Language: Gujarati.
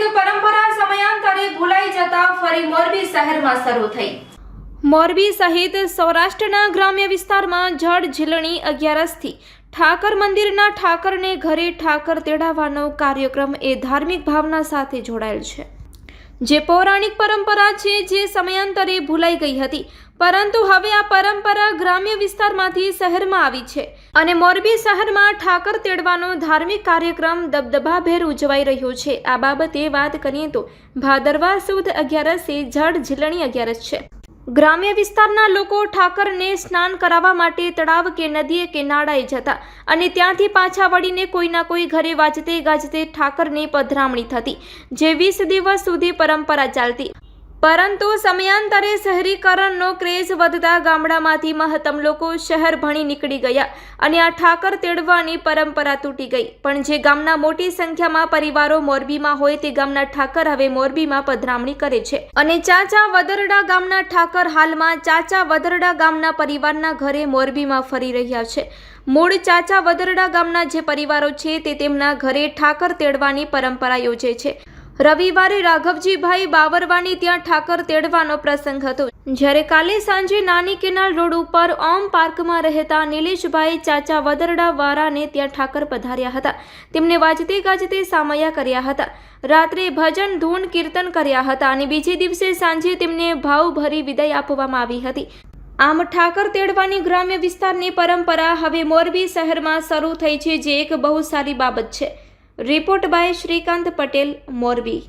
એક પરંપરા સમયાંતરે ભૂલાઈ જતા ફરી મોરબી શહેરમાં શરૂ થઈ. મોરબી સહિત સૌરાષ્ટ્રના ગ્રામ્ય વિસ્તારમાં જળ ઝીલણી અગિયારસથી. ઠાકર મંદિરના ઠાકરને ઘરે ઠાકર તેડાવવાનો કાર્યક્રમ એ ધાર્મિક ભાવના સાથે જોડાયેલ છે. જે પૌરાણિક પરંપરા છે જે સમયાંતરે ભૂલાઈ ગઈ હતી પરંતુ હવે આ પરંપરા ગ્રામ્ય વિસ્તારમાંથી શહેરમાં આવી છે અને મોરબી શહેરમાં ઠાકર તેડવાનો ધાર્મિક કાર્યક્રમ દબદબાભેર ઉજવાઈ રહ્યો છે. આ બાબતે વાત કરીએ તો ભાદરવા સુદ અગિયારસે જળ ઝીલણી અગિયારસ છે. ગ્રામ્ય વિસ્તારના લોકો ઠાકરને સ્નાન કરાવવા માટે તળાવ કે નદીએ કે નાળાએ જતા અને ત્યાંથી પાછા વળીને કોઈના કોઈ ઘરે વાજતે ગાજતે ઠાકરની પધરામણી થતી. જે વીસ દિવસ સુધી પરંપરા ચાલતી. પરંતુ સમયાંતરે શહેરીકરણનો ક્રેઝ વધતા ગામડામાંથી મહત્તમ લોકો શહેર ભણી નીકળી ગયા અને આ ઠાકર તેડવાની પરંપરા તૂટી ગઈ. પણ જે ગામના મોટી સંખ્યામાં પરિવારો મોરબીમાં હોય તે ગામના ઠાકર હવે મોરબીમાં પધરામણી કરે છે. અને ચાચા વદરડા ગામના ઠાકર હાલમાં ચાચા વદરડા ગામના પરિવારના ઘરે મોરબીમાં ફરી રહ્યા છે. મૂળ ચાચા વદરડા ગામના જે પરિવારો છે તે તેમના ઘરે ઠાકર તેડવાની પરંપરા યોજે છે. રવિવારે રાઘવજીભાઈ બાવરવાની ત્યાં ઠાકર તેડવાનો પ્રસંગ હતો. જ્યારે કાલે સાંજે નાની કેનાલ રોડ ઉપર ઓમ પાર્કમાં રહેતા નિલેશભાઈ ચાચા વદરડા વારાને ત્યાં ઠાકર પધાર્યા હતા. તેમને વાજતે ગાજતે સામયા કર્યા હતા. રાત્રે ભજન, ધૂન, કીર્તન કર્યા હતા અને બીજે દિવસે સાંજે તેમને ભાવભરી વિદાય આપવામાં આવી હતી. આમ ઠાકર તેડવાની ગ્રામ્ય વિસ્તારની પરંપરા હવે મોરબી શહેરમાં શરૂ થઈ છે, જે એક બહુ સારી બાબત છે. Report by Shrikant Patel Morbi.